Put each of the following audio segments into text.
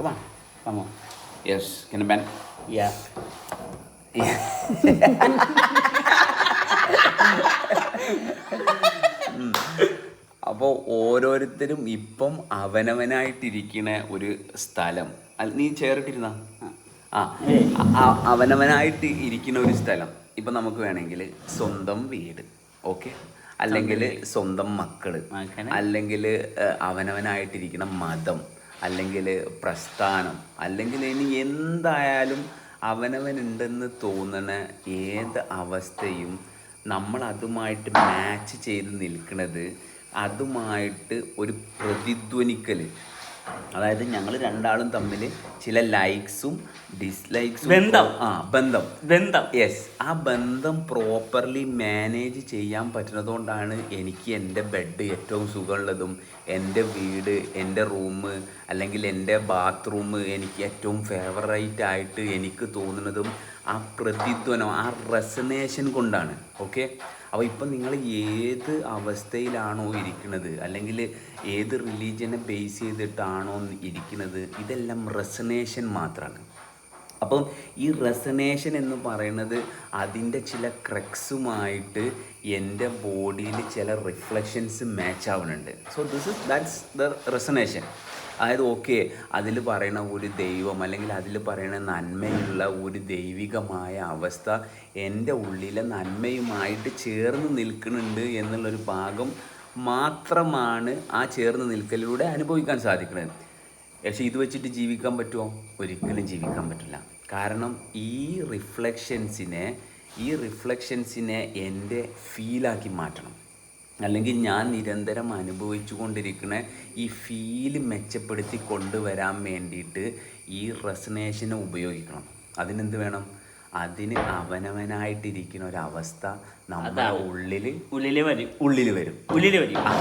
come on. Come on. Yes, can I bend? Yeah. അപ്പോൾ ഓരോരുത്തരും ഇപ്പം അവനവനായിട്ടിരിക്കുന്ന ഒരു സ്ഥലം നീ ചേർട്ടിരുന്ന ആ അവനവനായിട്ട് ഇരിക്കുന്ന ഒരു സ്ഥലം ഇപ്പം നമുക്ക് വേണമെങ്കിൽ സ്വന്തം വീട് ഓക്കെ അല്ലെങ്കിൽ സ്വന്തം മക്കൾ. അല്ലെങ്കിൽ അവനവനായിട്ടിരിക്കുന്ന മതം അല്ലെങ്കിൽ പ്രസ്ഥാനം അല്ലെങ്കിൽ ഇനി എന്തായാലും അവനവനുണ്ടെന്ന് തോന്നണ ഏത് അവസ്ഥയും നമ്മൾ അതുമായിട്ട് മാച്ച് ചെയ്ത് നിൽക്കുന്നത് അതുമായിട്ട് ഒരു പ്രതിധ്വനിക്കൽ അതായത് ഞങ്ങൾ രണ്ടാളും തമ്മിൽ ചില ലൈക്സും ഡിസ്ലൈക്സും ബന്ധം. ആ ബന്ധം. ബന്ധം. യെസ് ആ ബന്ധം പ്രോപ്പർലി മാനേജ് ചെയ്യാൻ പറ്റുന്നതുകൊണ്ടാണ് എനിക്ക് എന്റെ ബെഡ് ഏറ്റവും സുഖമുള്ളതും എന്റെ വീട് എന്റെ റൂം അല്ലെങ്കിൽ എന്റെ ബാത്റൂം എനിക്ക് ഏറ്റവും ഫേവറേറ്റ് ആയിട്ട് എനിക്ക് തോന്നുന്നതും ആ പ്രതിധ്വനം ആ റെസനേഷൻ കൊണ്ടാണ്. ഓക്കെ അപ്പോൾ ഇപ്പം നിങ്ങൾ ഏത് അവസ്ഥയിലാണോ ഇരിക്കുന്നത് അല്ലെങ്കിൽ ഏത് റിലീജിയനെ ബേസ് ചെയ്തിട്ടാണോ ഇരിക്കുന്നത് ഇതെല്ലാം റെസനേഷൻ മാത്രമാണ് അപ്പം ഈ റെസനേഷൻ എന്ന് പറയുന്നത് അതിന്റെ ചില ക്രക്സുമായിട്ട് എന്റെ ബോഡിയിൽ ചില റിഫ്ലക്ഷൻസ് മാച്ച് ആവുന്നുണ്ട് so this is that's the resonation അതായത് ഓക്കെ അതിൽ പറയണ ഒരു ദൈവം അല്ലെങ്കിൽ അതിൽ പറയണ നന്മയുള്ള ഒരു ദൈവികമായ അവസ്ഥ എന്റെ ഉള്ളിലെ നന്മയുമായിട്ട് ചേർന്ന് നിൽക്കുന്നുണ്ട് എന്നുള്ളൊരു ഭാഗം മാത്രമാണ് ആ ചേർന്ന് നിൽക്കലിലൂടെ അനുഭവിക്കാൻ സാധിക്കുന്നത്. പക്ഷേ ഇത് വെച്ചിട്ട് ജീവിക്കാൻ പറ്റുമോ? ഒരിക്കലും ജീവിക്കാൻ പറ്റില്ല. കാരണം ഈ റിഫ്ലക്ഷൻസിനെ ഈ റിഫ്ലക്ഷൻസിനെ എന്റെ ഫീലാക്കി മാറ്റണം. അല്ലെങ്കിൽ ഞാൻ നിരന്തരം അനുഭവിച്ചു കൊണ്ടിരിക്കുന്ന ഈ ഫീൽ മെച്ചപ്പെടുത്തി കൊണ്ടുവരാൻ വേണ്ടിയിട്ട് ഈ റെസനേഷനെ ഉപയോഗിക്കണം. അതിനെന്ത് വേണം? അതിന് അവനവനായിട്ടിരിക്കുന്ന ഒരവസ്ഥ നമ്മുടെ ഉള്ളിൽ ഉള്ളിൽ വരും. ഉള്ളിൽ വരും. ഉള്ളിൽ വരും. ആ,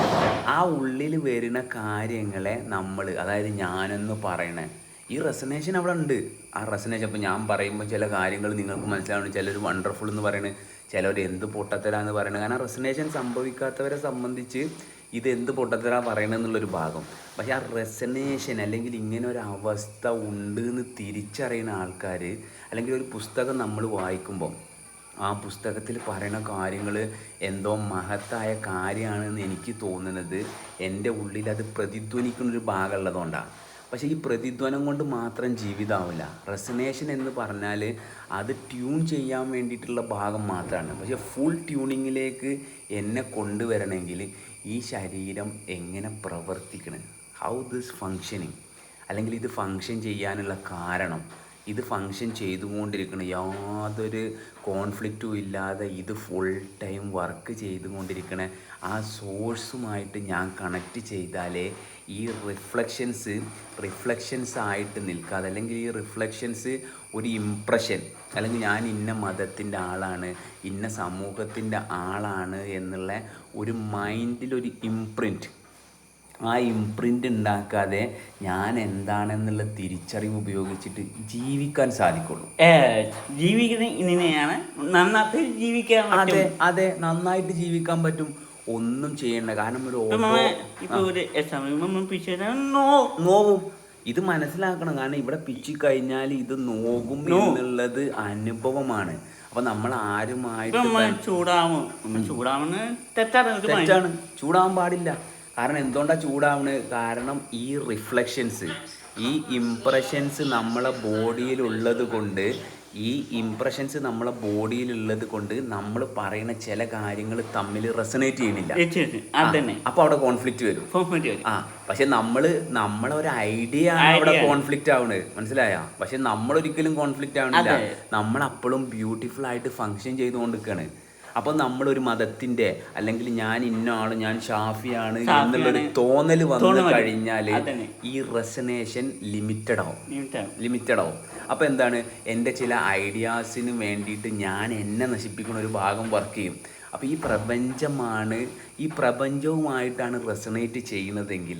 ആ ഉള്ളിൽ വരുന്ന കാര്യങ്ങളെ നമ്മൾ അതായത് ഞാനെന്ന് പറയണേ ഈ റെസനേഷൻ അവിടെ ഉണ്ട്. ആ റെസനേഷൻ അപ്പോൾ ഞാൻ പറയുമ്പോൾ ചില കാര്യങ്ങൾ നിങ്ങൾക്ക് മനസ്സിലാവണം ചിലർ വണ്ടർഫുൾ എന്ന് പറയുന്നത് ചിലർ എന്ത് പൊട്ടത്തരാന്ന് പറയുന്നത് കാരണം റെസനേഷൻ സംഭവിക്കാത്തവരെ സംബന്ധിച്ച് ഇത് എന്ത് പൊട്ടത്തരാ പറയണമെന്നുള്ളൊരു ഭാഗം. പക്ഷേ ആ റെസനേഷൻ അല്ലെങ്കിൽ ഇങ്ങനെ ഒരു അവസ്ഥ ഉണ്ട് എന്ന് തിരിച്ചറിയുന്ന ആൾക്കാർ അല്ലെങ്കിൽ ഒരു പുസ്തകം നമ്മൾ വായിക്കുമ്പോൾ ആ പുസ്തകത്തിൽ പറയുന്ന കാര്യങ്ങൾ എന്തോ മഹത്തായ കാര്യമാണെന്ന് എനിക്ക് തോന്നുന്നത് എന്റെ ഉള്ളിൽ അത് പ്രതിധ്വനിക്കുന്നൊരു ഭാഗമുള്ളതുകൊണ്ടാണ് പക്ഷേ ഈ പ്രതിധ്വനം കൊണ്ട് മാത്രം ജീവിതമാവില്ല റെസനേഷൻ എന്ന് പറഞ്ഞാൽ അത് ട്യൂൺ ചെയ്യാൻ വേണ്ടിയിട്ടുള്ള ഭാഗം മാത്രമാണ്. പക്ഷേ ഫുൾ ട്യൂണിങ്ങിലേക്ക് എന്നെ കൊണ്ടുവരണമെങ്കിൽ ഈ ശരീരം എങ്ങനെ പ്രവർത്തിക്കണം? ഹൗ ദിസ് ഫങ്ഷനിങ് അല്ലെങ്കിൽ ഇത് ഫങ്ഷൻ ചെയ്യാനുള്ള കാരണം ഇത് ഫങ്ഷൻ ചെയ്തുകൊണ്ടിരിക്കണം. യാതൊരു കോൺഫ്ലിക്റ്റും ഇല്ലാതെ ഇത് ഫുൾ ടൈം വർക്ക് ചെയ്തുകൊണ്ടിരിക്കണ. ആ സോഴ്സുമായിട്ട് ഞാൻ കണക്റ്റ് ചെയ്താലേ ഈ റിഫ്ലക്ഷൻസ് റിഫ്ലക്ഷൻസ് ആയിട്ട് നിൽക്കാതെ അല്ലെങ്കിൽ ഈ റിഫ്ലക്ഷൻസ് ഒരു ഇംപ്രഷൻ അല്ലെങ്കിൽ ഞാൻ ഇന്ന മതത്തിന്റെ ആളാണ് ഇന്ന സമൂഹത്തിന്റെ ആളാണ് എന്നുള്ള ഒരു മൈൻഡിലൊരു ഇംപ്രിന്റ് ആ ഇംപ്രിന്റ് ഉണ്ടാക്കാതെ ഞാൻ എന്താണെന്നുള്ള തിരിച്ചറിവ് ഉപയോഗിച്ചിട്ട് ജീവിക്കാൻ സാധിക്കുള്ളൂ. ജീവിക്കുന്ന ഇങ്ങനെയാണ് നന്നായിട്ട് ജീവിക്കാൻ അതെ അതെ നന്നായിട്ട് ജീവിക്കാൻ പറ്റും. ഒന്നും ചെയ്യണ്ട. കാരണം ഒരു നോവും. ഇത് മനസ്സിലാക്കണം. കാരണം ഇവിടെ പിച്ചി കഴിഞ്ഞാൽ ഇത് നോകും. എന്നുള്ളത് അനുഭവമാണ്. അപ്പൊ നമ്മൾ ആരുമായിട്ട് ചൂടാവും. ചൂടാവുന്ന തെറ്റാണ്. തെറ്റാണ്. ചൂടാവാൻ പാടില്ല. കാരണം എന്തുകൊണ്ടാ ചൂടാവണ് കാരണം ഈ റിഫ്ലക്ഷൻസ് ഈ ഇംപ്രഷൻസ് നമ്മളെ ബോഡിയിൽ ഉള്ളത് കൊണ്ട് ഈ ഇംപ്രഷൻസ് നമ്മളെ ബോഡിയിൽ ഉള്ളത് കൊണ്ട് നമ്മൾ പറയുന്ന ചില കാര്യങ്ങൾ തമ്മിൽ റെസണേറ്റ് ചെയ്യുന്നില്ല. അപ്പൊ അവിടെ കോൺഫ്ലിക്റ്റ് വരും. ആ പക്ഷെ നമ്മൾ നമ്മളെ ഒരു ഐഡിയ ആണ് അവിടെ കോൺഫ്ലിക്റ്റ് ആവുന്നത് മനസ്സിലായ? പക്ഷെ നമ്മൾ ഒരിക്കലും കോൺഫ്ലിക്റ്റ് ആവണില്ല. നമ്മൾ അപ്പോഴും ബ്യൂട്ടിഫുൾ ആയിട്ട് ഫങ്ഷൻ ചെയ്തുകൊണ്ടിരിക്കുകയാണ് അപ്പോൾ നമ്മളൊരു മതത്തിന്റെ അല്ലെങ്കിൽ ഞാൻ ഇന്ന ആൾ ഞാൻ ഷാഫിയാണ്. എന്നുള്ളൊരു തോന്നൽ വന്നു കഴിഞ്ഞാൽ. കഴിഞ്ഞാൽ ഈ റെസനേഷൻ ലിമിറ്റഡ് ആവും. ലിമിറ്റഡ് ആവും. അപ്പോൾ എന്താണ്? എന്റെ ചില ഐഡിയാസിന് വേണ്ടിയിട്ട് ഞാൻ എന്നെ നശിപ്പിക്കുന്ന ഒരു ഭാഗം വർക്ക് ചെയ്യും. അപ്പോൾ ഈ പ്രപഞ്ചമാണ് ഈ പ്രപഞ്ചവുമായിട്ടാണ് റെസണേറ്റ് ചെയ്യുന്നതെങ്കിൽ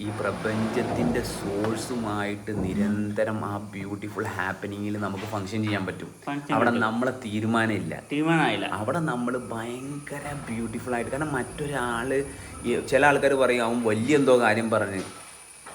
ഈ പ്രപഞ്ചത്തിന്റെ സോഴ്സുമായിട്ട് നിരന്തരം ആ ബ്യൂട്ടിഫുൾ ഹാപ്പനിങ്ങിൽ നമുക്ക് ഫങ്ഷൻ ചെയ്യാൻ പറ്റും. അവിടെ. നമ്മളെ തീരുമാനമില്ല. തീരുമാനമായില്ല അവിടെ നമ്മൾ ഭയങ്കര ബ്യൂട്ടിഫുൾ ആയിട്ട് കാരണം മറ്റൊരാൾ ചില ആൾക്കാർ പറയും അവൻ വലിയ എന്തോ കാര്യം പറഞ്ഞ്.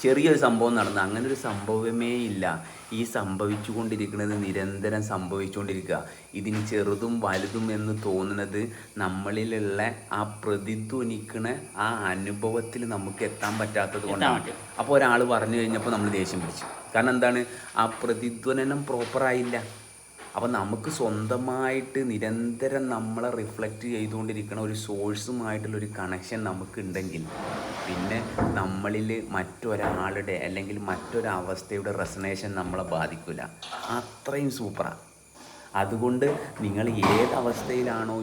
ചെറിയൊരു സംഭവം നടന്നു. അങ്ങനെ ഒരു സംഭവമേ ഇല്ല. ഈ സംഭവിച്ചുകൊണ്ടിരിക്കുന്നത് നിരന്തരം സംഭവിച്ചുകൊണ്ടിരിക്കുക. ഇതിന് ചെറുതും വലുതും എന്ന് തോന്നുന്നത് നമ്മളിലുള്ള ആ പ്രതിധ്വനിക്കണ ആ അനുഭവത്തിൽ നമുക്ക് എത്താൻ പറ്റാത്തത് കൊണ്ടാണ്. അപ്പോൾ ഒരാൾ പറഞ്ഞു കഴിഞ്ഞപ്പോൾ നമ്മൾ ദേഷ്യം പിടിച്ചു. കാരണം എന്താണ്? ആ പ്രതിധ്വനനം പ്രോപ്പറായില്ല അപ്പം നമുക്ക് സ്വന്തമായിട്ട് നിരന്തരം നമ്മളെ റിഫ്ലക്റ്റ് ചെയ്തുകൊണ്ടിരിക്കുന്ന ഒരു സോഴ്സുമായിട്ടുള്ള ഒരു കണക്ഷൻ നമുക്ക് ഉണ്ടെങ്കിൽ പിന്നെ നമ്മളിൽ മറ്റൊരാളുടെ അല്ലെങ്കിൽ മറ്റൊരവസ്ഥയുടെ റെസനേഷൻ നമ്മളെ ബാധിക്കില്ല അത്രയും സൂപ്പറാണ് അതുകൊണ്ട് നിങ്ങൾ ഏത്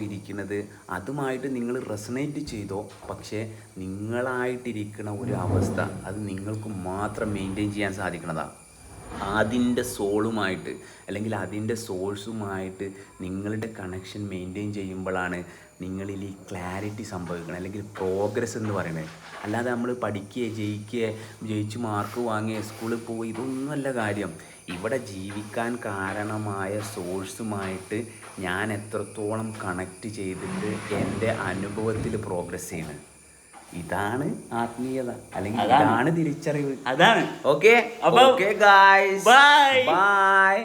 ഇരിക്കുന്നത് അതുമായിട്ട് നിങ്ങൾ റെസനേറ്റ് ചെയ്തോ പക്ഷേ നിങ്ങളായിട്ടിരിക്കുന്ന ഒരു അവസ്ഥ അത് നിങ്ങൾക്ക് മാത്രം മെയിന്റെയിൻ ചെയ്യാൻ സാധിക്കുന്നതാണ് അതിന്റെ സോളുമായിട്ട് അല്ലെങ്കിൽ അതിന്റെ സോഴ്സുമായിട്ട് നിങ്ങളുടെ കണക്ഷൻ മെയിന്റെയിൻ ചെയ്യുമ്പോഴാണ് നിങ്ങളിൽ ഈ ക്ലാരിറ്റി സംഭവിക്കണം അല്ലെങ്കിൽ പ്രോഗ്രസ് എന്ന് പറയുന്നത് അല്ലാതെ നമ്മൾ പഠിക്കുക ജയിക്കുക ജയിച്ച് മാർക്ക് വാങ്ങിയ സ്കൂളിൽ പോയി ഇതൊന്നുമല്ല കാര്യം. ഇവിടെ ജീവിക്കാൻ കാരണമായ സോഴ്സുമായിട്ട് ഞാൻ എത്രത്തോളം കണക്റ്റ് ചെയ്തിട്ട് എന്റെ അനുഭവത്തിൽ പ്രോഗ്രസ് ചെയ്യണം ഇതാണ് ആത്മീയത. അല്ലെങ്കിൽ അതാണ്. ഇതാണ് തിരിച്ചറിവ്. അതാണ്. Okay okay guys bye bye